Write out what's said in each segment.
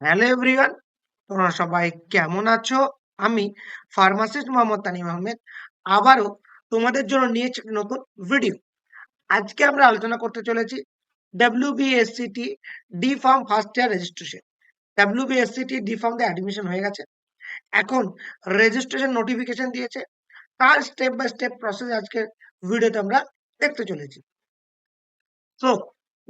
Hello everyone তোমরা সবাই কেমন আছো? আমি ফার্মাসিস্ট মোহাম্মদ তানিম আহমেদ। আবারও তোমাদের জন্য নিয়েছি একটি নতুন ভিডিও আজকে আমরা আলোচনা করতে চলেছি W WBSCT D pharm first year registration W WBSCT D pharm admission হয়ে গেছে। এখন রেজিস্ট্রেশন নোটিফিকেশন দিয়েছে। তার স্টেপ বাই স্টেপ প্রসেস আজকের ভিডিওতে আমরা দেখতে চলেছি। So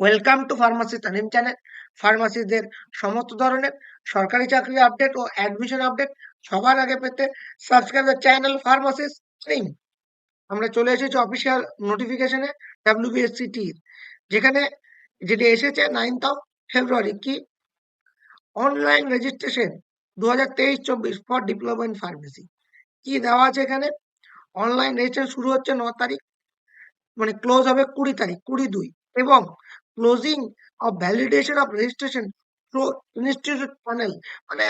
welcome to pharmacy Tanim channel ফার্মাসিদের সমস্ত ধরনের সরকারি চাকরি আপডেট ও অ্যাডমিশন আপডেট সবার আগে পেতে subscribe the channel pharmacists training আমরা চলে এসেছি অফিসিয়াল নোটিফিকেশনে ডাব্লিউবিএসসিটির যেখানে যেটি এসেছে নাইনথ অফ ফেব্রুয়ারি কি? অনলাইন রেজিস্ট্রেশন দু হাজার তেইশ চব্বিশ ফর ডিপ্লোমা ইন ফার্মেসি কি দেওয়া আছে এখানে? অনলাইন রেজিস্ট্রেশন শুরু হচ্ছে ন তারিখ মানে ক্লোজ হবে কুড়ি তারিখ, কুড়ি দুই এবং closing of validation of registration through institute panel মানে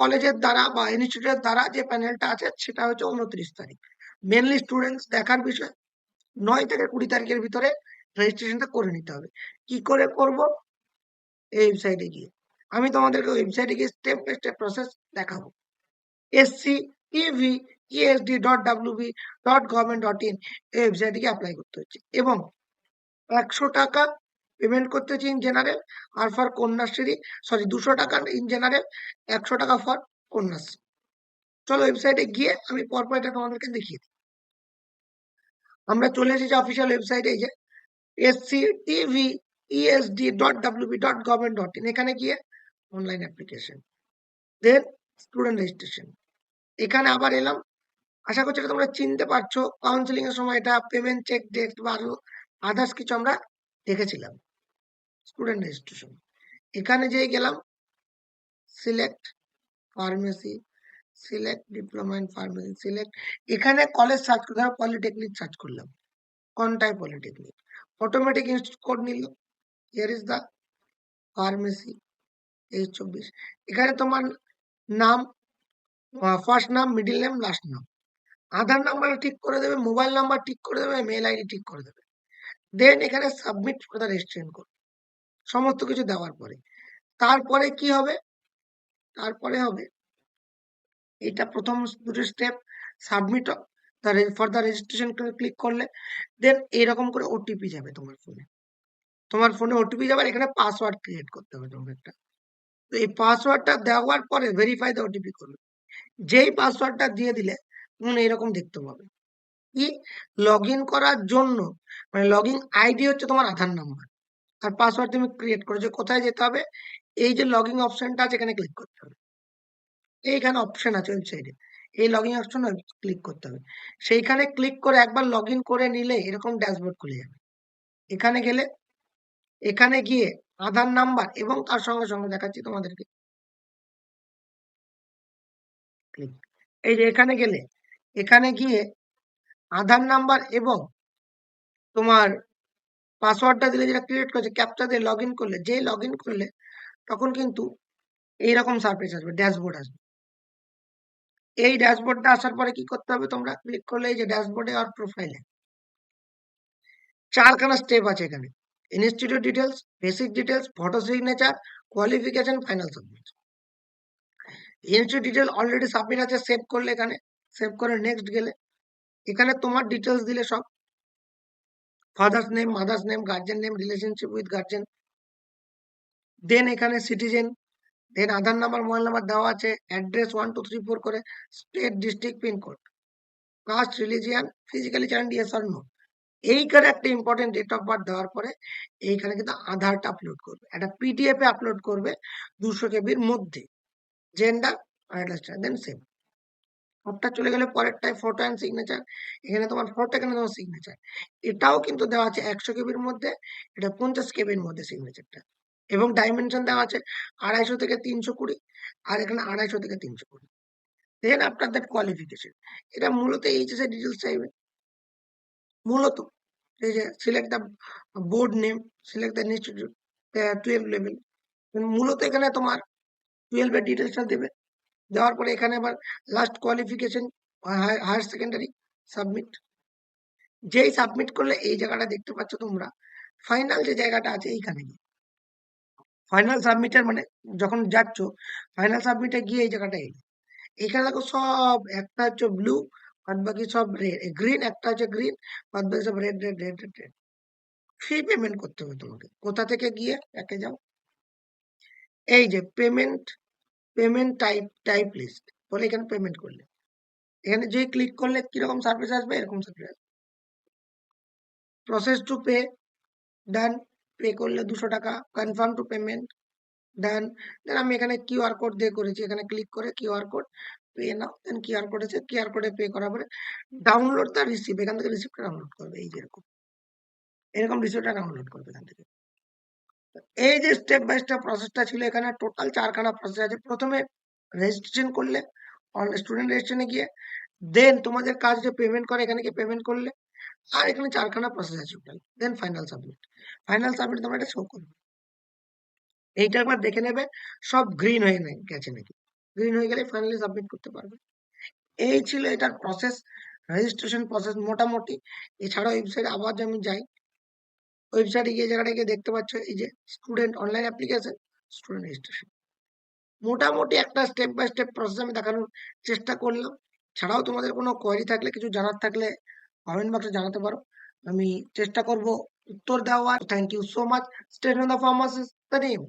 কলেজের দ্বারা বা ইনস্টিটিউটের দ্বারা যে প্যানেলটা আছে, সেটা হচ্ছে উনত্রিশ তারিখ। মেনলি স্টুডেন্টস দেখার বিষয়, নয় থেকে কুড়ি তারিখের ভিতরে রেজিস্ট্রেশনটা করে নিতে হবে। কি করে করব? এই ওয়েবসাইটে গিয়ে। আমি তোমাদেরকে ওয়েবসাইটে গিয়ে স্টেপ বাই স্টেপ প্রসেস দেখাবো। SC EV ESD dot WB dot government dot in এই ওয়েবসাইটে গিয়ে অ্যাপ্লাই করতে হচ্ছে। এবং একশো টাকা পেমেন্ট করতে হচ্ছে ইন জেনারেল আর ফর কন্যাশ্রী সরি দুশো টাকা ইন জেনারেল একশো টাকা ফর কন্যাশ্রী। চলো ওয়েবসাইটে গিয়ে আমি পরপর এটা তোমাদেরকে দেখিয়ে দিই। আমরা চলে এসেছি অফিসিয়াল ওয়েবসাইটে এই যে SC TV ESD dot WB dot government dot in এখানে গিয়ে online application then student registration এখানে আবার এলাম। আশা করছি এটা তোমরা চিনতে পারছ। কাউন্সিলিং এর সময় এটা পেমেন্ট চেক ডেট বা আদার্স কিছু আমরা দেখেছিলাম। স্টুডেন্ট রেজিস্ট্রেশন এখানে যেয়ে গেলাম select pharmacy select diploma in pharmacy select এখানে কলেজ সার্চ করে, ধরো পলিটেকনিক সার্চ করলাম কোনটায় পলিটেকনিক অটোমেটিক ইনস্টিটিউট কোড নিল হিয়ার ইজ দ্য ফার্মেসি এই চব্বিশ এখানে তোমার নাম ফার্স্ট নাম মিডিল নেম লাস্ট নাম। আধার নাম্বার ঠিক করে দেবে মোবাইল নাম্বার ঠিক করে দেবে মেল আইডি ঠিক করে দেবে। দেন এখানে সাবমিট ফর দ্য রেজিস্ট্রেশন করবে সমস্ত কিছু দেওয়ার পরে। তারপরে কি হবে? তারপরে হবে, এটা প্রথম দুটো step submit for the registration click করলে দেন এইরকম করে ওটিপি যাবে তোমার ফোনে তোমার ফোনে ওটিপি যাবে এখানে পাসওয়ার্ড ক্রিয়েট করতে হবে তোমাকে একটা। তো এই পাসওয়ার্ডটা দেওয়ার পরে ভেরিফাই দ্য ওটিপি করবে। যেই পাসওয়ার্ডটা দিয়ে দিলে তখন এরকম দেখতে পাবে। কি? লগ করার জন্য মানে লগ আইডি হচ্ছে তোমার আধার নাম্বার আর পাসওয়ার্ড তুমি ক্রিয়েট করেছ কোথায় যেতে হবে, এই যে লগ ইন অপশনটা আছে এখানে ক্লিক করতে হবে। এইখানে অপশন আছে ওয়েবসাইটে এই লগ ইন অপশন ক্লিক করতে হবে। সেইখানে ক্লিক করে একবার লগ করে নিলে এরকম ড্যাশবোর্ড খুলে যাবে। এখানে গেলে, এখানে গিয়ে আধার নাম্বার এবং তার সঙ্গে সঙ্গে দেখাচ্ছি তোমাদেরকে। ক্লিক এই যে এখানে গেলে, এখানে গিয়ে আধার নাম্বার এবং তোমার পাসওয়ার্ডটা দিলে যেটা ক্রিয়েট করেছে ক্যাপচা দিয়ে লগ করলে যেই লগ করলে, তখন কিন্তু এইরকম সার্ভিস আসবে ড্যাশবোর্ড আসবে। এই ড্যাশবোর্ডটা আসার পরে কি করতে হবে তোমরা? ক্লিক করলে এই যে ড্যাশবোর্ডে আর প্রোফাইলে চারখানা স্টেপ আছে এখানে। Institute details basic details photo signature qualification final submit institute detail already submit আছে সেভ করলে এখানে সেভ করে নেক্সট গেলে। এখানে তোমার ডিটেলস দিলে সব। Father's name mother's name guardian name relationship with guardian then এখানে citizen then Aadhaar number mobile number দেওয়া আছে address one two three four করে state district pincode caste religion physically challenge yes আর no এইখানে একটা important date of birth দেওয়ার পরে, এইখানে কিন্তু আধারটা আপলোড করবে। একটা পিডিএফ এ আপলোড করবে দুশো কেবির মধ্যে। জেন্ডার দেন সেভ সবটা চলে গেলে পরেরটায় ফটো অ্যান্ড সিগনেচার এখানে তোমার ফটো এখানে তোমার সিগনেচার এটাও কিন্তু দেওয়া আছে একশো কেবির মধ্যে, এটা পঞ্চাশ কেবির মধ্যে সিগনেচারটা এবং ডাইমেনশন দেওয়া আছে আড়াইশো থেকে তিনশো কুড়ি, আর এখানে আড়াইশো থেকে তিনশো কুড়ি। দেন আফটার দ্যাট কোয়ালিফিকেশন এটা মূলত এইচএস এর ডিটেলস চাইবে। মূলত এই যে select the board name select the institute twelve level মূলত এখানে তোমার টুয়েলভ এর ডিটেলসটা দেবে। দেওয়ার পরে এখানে আবার last qualification higher secondary submit যেই সাবমিট করলে এই জায়গাটা দেখতে পাচ্ছ তোমরা ফাইনাল যে জায়গাটা আছে এইখানে ফাইনাল সাবমিটের মানে যখন যাচ্ছ ফাইনাল সাবমিটে গিয়ে এই জায়গাটা এলো। এখানে দেখো সব, একটা হচ্ছে ব্লু বাদ বাকি সব রেড গ্রিন একটা হচ্ছে গ্রিন বাদ বাকি সব red red red red red fee payment করতে হবে তোমাকে। কোথা থেকে গিয়ে, একে যাও। এই যে payment payment type type list বলে এখানে পেমেন্ট করলে। এখানে যে ক্লিক করলে কীরকম সার্ভিস আসবে, এরকম সার্ভিস আসবে। Process to pay done pay করলে দুশো টাকা confirm to payment done then আমি এখানে কিউআর কোড দিয়ে করেছি, এখানে ক্লিক করে QR code pay now then QR code আছে কিউআর কোডে পে করার পরে ডাউনলোড তার রিসিপ্ট এখান থেকে রিসিপ্টটা ডাউনলোড করবে, এই যেরকম এরকম। রিসিপ্টটা ডাউনলোড করবে এখান থেকে। এই যে স্টেপ বাই স্টেপ প্রসেসটা ছিল এখানে টোটাল চারখানা প্রসেস আছে। প্রথমে রেজিস্ট্রেশন করলে স্টুডেন্ট রেজিস্ট্রেশনে গিয়ে দেন তোমাদের কাজ যে পেমেন্ট করে, এখানে গিয়ে পেমেন্ট করলে, আর এখানে চারখানা প্রসেস আছে total then final submit final submit তোমরা এটা শো করবে। এইটা একবার দেখে নেবে, সব গ্রিন হয়ে গেছে নাকি? গ্রিন হয়ে গেলে ফাইনালি সাবমিট করতে পারবে। এই ছিল এটার প্রসেস রেজিস্ট্রেশন প্রসেস মোটামুটি। এছাড়া ওয়েবসাইট আবার আমি যাই ওয়েবসাইটে গিয়ে জায়গাটাকে দেখতে পাচ্ছ, এই যে student online application student registration মোটামুটি একটা স্টেপ বাই স্টেপ প্রসেস আমি দেখানোর চেষ্টা করলাম। ছাড়াও তোমাদের কোনো কোয়ারি থাকলে, কিছু জানার থাকলে কমেন্ট বক্সে জানাতে পারো। আমি চেষ্টা করব উত্তর দেওয়ার। Thank you so much station of pharmacist pharmacies the name